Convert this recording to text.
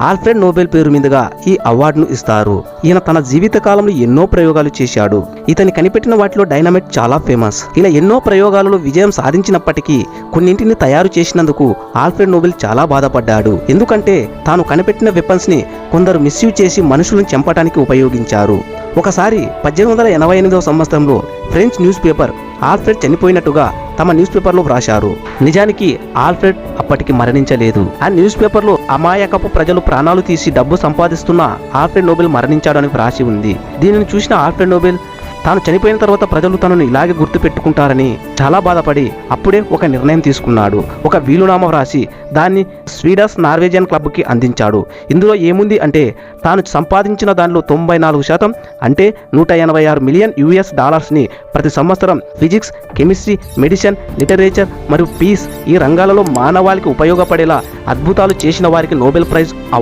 Alfred Nobel పేరు మీదుగా ఈ అవార్డును ఇస్తారు. ఈయన తన జీవిత కాలంలో ఎన్నో ప్రయోగాలు చేశాడు. ఇతని కనిపెట్టిన వాటిలో డైనమైట్ చాలా ఫేమస్. ఇలా ఎన్నో ప్రయోగాలలో విజయం సాధించినప్పటికీ కొన్నింటిని తయారు చేసినందుకు ఆల్ఫ్రెడ్ నోబెల్ చాలా బాధపడ్డాడు. ఎందుకంటే తాను కనిపెట్టిన వెపన్స్ని కొందరు మిస్యూజ్ చేసి మనుషులను చంపడానికి ఉపయోగించారు. ఒకసారి పద్దెనిమిది వందల ఎనభై ఎనిమిదవ సంవత్సరంలో ఫ్రెంచ్ న్యూస్ పేపర్ ఆల్ఫ్రెడ్ చనిపోయినట్టుగా తమ న్యూస్ పేపర్లో వ్రాశారు. నిజానికి ఆల్ఫ్రెడ్ అప్పటికి మరణించలేదు. ఆ న్యూస్ పేపర్లో అమాయకపు ప్రజలు ప్రాణాలు తీసి డబ్బు సంపాదిస్తున్న ఆల్ఫ్రెడ్ నోబెల్ మరణించాడని వ్రాసి ఉంది. దీనిని చూసిన ఆల్ఫ్రెడ్ నోబెల్ తాను చనిపోయిన తర్వాత ప్రజలు తనను ఇలాగే గుర్తు పెట్టుకుంటారని చాలా బాధపడి అప్పుడే ఒక నిర్ణయం తీసుకున్నాడు. ఒక వీలునామా వ్రాసి దాన్ని స్వీడస్ నార్వేజియన్ క్లబ్కి అందించాడు. ఇందులో ఏముంది అంటే తాను సంపాదించిన దానిలో తొంభై నాలుగు శాతం అంటే నూట ఎనభై ఆరు మిలియన్ యుఎస్ డాలర్స్ని ప్రతి సంవత్సరం ఫిజిక్స్ కెమిస్ట్రీ మెడిసిన్ లిటరేచర్ మరియు పీస్ ఈ రంగాలలో మానవాళికి ఉపయోగపడేలా అద్భుతాలు చేసిన వారికి నోబెల్ ప్రైజ్ అవార్డు